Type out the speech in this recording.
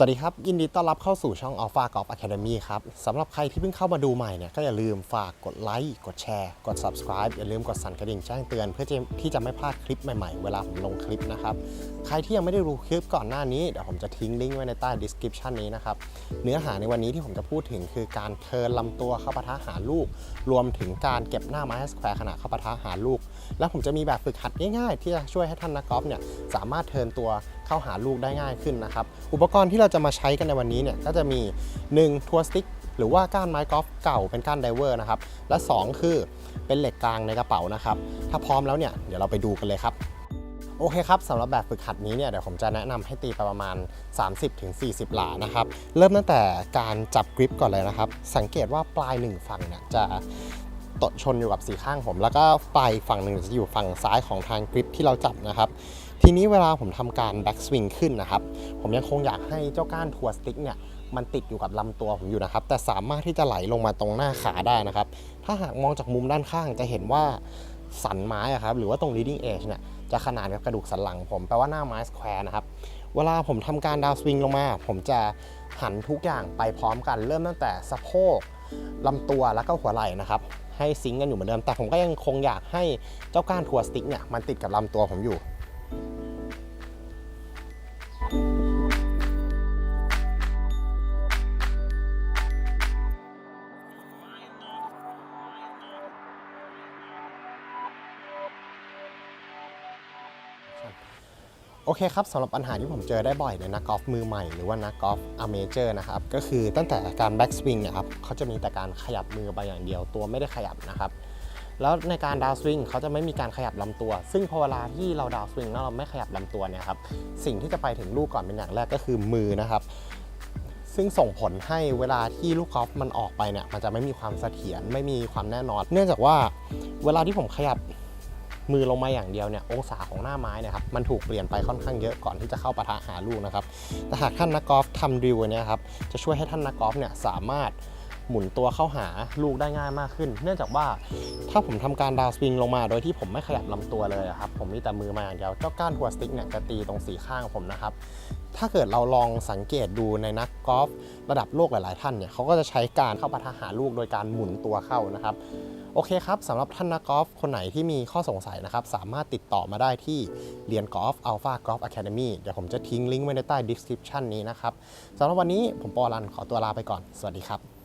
สวัสดีครับ ยินดีต้อนรับเข้าสู่ช่อง Alpha Golf Academy ครับสำหรับใครที่เพิ่งเข้ามาดูใหม่เนี่ยก็อย่าลืมฝากกดไลค์กดแชร์ กด subscribe อย่าลืมกดสั่นกระดิ่งแจ้งเตือน เพื่อที่จะไม่พลาดคลิปใหม่ๆ เวลาผมลงคลิปนะครับ ใครที่ยังไม่ได้ดูคลิปก่อนหน้านี้ เดี๋ยวผมจะทิ้งลิงก์ไว้ในใต้ description นี้นะครับ เนื้อหาในวันนี้ที่ผมจะพูดถึงคือการเทิร์นลำตัวเข้าปะทะหาลูก รวมถึงการเก็บหน้าไม้สแควร์ขณะเข้าปะทะหาลูก แล้วผมจะมีแบบฝึกหัดง่ายๆ ที่จะช่วยให้ท่านนักกอล์ฟเนี่ยสามารถเทิร์นตัว เข้าหาลูกได้ง่ายขึ้นนะครับ อุปกรณ์ที่เราจะมาใช้กันในวันนี้เนี่ยก็จะมี 1 ทัวร์สติ๊กหรือว่าก้านไม้กอล์ฟเก่าเป็นก้านไดเวอร์นะครับ และ 2 คือเป็นเหล็กกลางในกระเป๋านะครับ ถ้าพร้อมแล้วเนี่ยเดี๋ยวเราไปดูกันเลยครับโอเคครับสำหรับแบบฝึกหัดนี้เนี่ยเดี๋ยวผมจะแนะนำให้ตีไปประมาณ 30-40 หลานะครับ เริ่มตั้งแต่การจับกริปก่อนเลยนะครับ สังเกตว่าปลายหนึ่งฝั่งเนี่ยจะตดชนอยู่กับสีข้างผม แล้วก็ปลายฝั่งหนึ่งจะอยู่ฝั่งซ้ายของทางกริปที่เราจับนะครับ ทีนี้เวลาผมทำการแบ็กสวิงขึ้นนะครับ ผมยังคงอยากให้เจ้าก้านทัวร์สติ๊กเนี่ยมันติดอยู่กับลำตัวผมอยู่นะครับ แต่สามารถที่จะไหลลงมาตรงหน้าขาได้นะครับ ถ้าหากมองจากมุมด้านข้างจะเห็นว่าสันไม้ครับหรือว่าตรง leading edge เนี่ยจะขนานกับกระดูกสันหลังผมแปลว่าหน้าไม้สแควร์นะครับ เวลาผมทำการดาวสวิงลงมา ผมจะหันทุกอย่างไปพร้อมกันเริ่มตั้งแต่สะโพกลำตัวแล้วก็หัวไหล่นะครับ ให้ซิงก์กันอยู่เหมือนเดิม แต่ผมก็ยังคงอยากให้เจ้าก้านทัวร์สติ๊กเนี่ยมันติดกับลำตัวผมอยู่ โอเคครับสำหรับปัญหาที่ผมเจอได้บ่อยในนักกอล์ฟมือใหม่หรือว่านักกอล์ฟอเมเจอร์นะครับก็คือตั้งแต่การแบ็กสวิงเนี่ยครับเขาจะมีแต่การขยับมือไปอย่างเดียวตัวไม่ได้ขยับนะครับแล้วในการดาวสวิงเขาจะไม่มีการขยับลำตัว ซึ่งพอเวลาที่เราดาวสวิงแล้วเราไม่ขยับลำตัวเนี่ยครับสิ่งที่จะไปถึงลูกก่อนเป็นอย่างแรกก็คือมือนะครับ ซึ่งส่งผลให้เวลาที่ลูกกอล์ฟมันออกไปเนี่ยมันจะไม่มีความเสถียรไม่มีความแน่นอน เนื่องจากว่าเวลาที่ผมขยับ มือลงมาอย่างเดียวเนี่ยองศาของหน้าไม้นะครับมันถูกเปลี่ยนไปค่อนข้างเยอะก่อนที่จะเข้าปะทะหาลูกนะครับแต่หากท่านนักกอล์ฟทำดิวเนี่ยครับจะช่วยให้ท่านนักกอล์ฟเนี่ยสามารถ หมุนตัวเข้าหาลูกได้ง่ายมากขึ้น เนื่องจากว่าถ้าผมทำการดาวสวิงลงมาโดยที่ผมไม่ขยับลำตัวเลยครับผมมีแต่มือมาอย่างเดียวเจ้าก้านทัวสติ๊กเนี่ยจะตีตรงสีข้างผมนะครับ ถ้าเกิดเราลองสังเกตดูในนักกอล์ฟระดับโลกหลาย ๆ ท่านเนี่ยเขาก็จะใช้การเข้าปะทะหาลูกโดยการหมุนตัวเข้านะครับโอเคครับสำหรับท่านนักกอล์ฟคนไหนที่มีข้อสงสัยนะครับ สามารถติดต่อมาได้ที่เรียนกอล์ฟ Alpha Golf Academy เดี๋ยวผมจะทิ้งลิงก์ไว้ในใต้ description นี้นะครับสำหรับวันนี้ผมปอลันขอตัวลาไปก่อน สวัสดีครับ